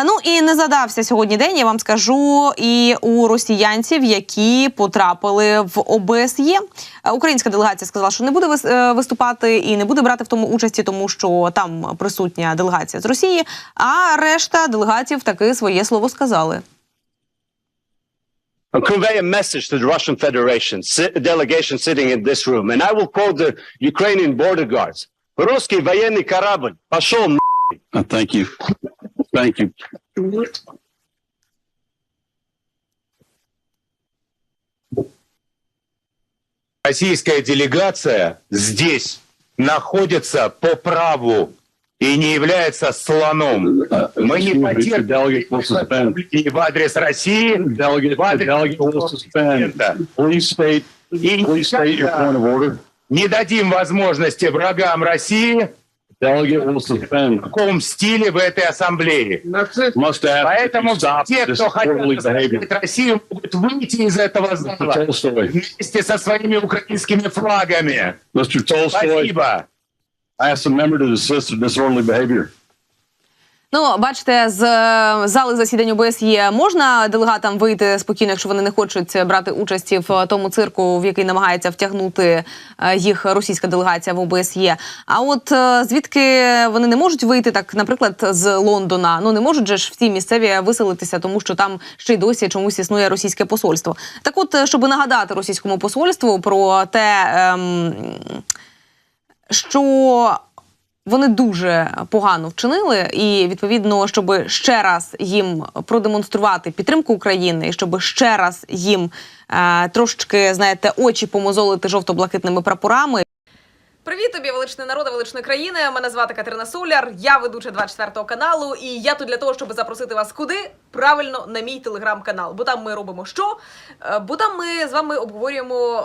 Е, Ну і не задався сьогодні день. Я вам скажу і у росіянців, які потрапили в ОБСЄ. Е, Українська делегація сказала, що не буде е, виступати і не буде брати в тому участі, тому що там присутня делегація з Росії. А решта делегатів таки своє слово сказали. convey a message to the Russian Federation delegation sitting in this room, and I will quote the Ukrainian border guards. Русский военный корабль пошел на Thank you. Thank you. Российская делегация здесь находится по праву и не является слоном. Мы не потерпим и в адрес России, в адрес и не дадим возможности врагам России Delegate will suspend. в каком стиле в этой ассамблее. Must ask Поэтому те, кто хотят Россию, могут выйти из этого Mr. зала Tolstoy, вместе со своими украинскими флагами. Mr. Tolstoy, Спасибо. I asked the member to desist of disorderly behavior. Ну, бачите, з е, зали засідань ОБСЄ можна делегатам вийти спокійно, якщо вони не хочуть брати участь в тому цирку, в який намагається втягнути е, їх російська делегація в ОБСЄ. А от е, звідки вони не можуть вийти, так, наприклад, з Лондона, ну не можуть же ж всі місцеві виселитися, тому що там ще й досі чомусь існує російське посольство. Так, от, е, щоб нагадати російському посольству про те. Ем, що вони дуже погано вчинили, і відповідно, щоб ще раз їм продемонструвати підтримку України, і щоб ще раз їм е, трошечки знаєте очі помозолити жовто-блакитними прапорами. Привіт тобі, величний народи, величної країни. Мене звати Катерина Соляр. Я ведуча 24 каналу, і я тут для того, щоб запросити вас куди правильно на мій телеграм-канал. Бо там ми робимо що? Е, Бо там ми з вами обговорюємо.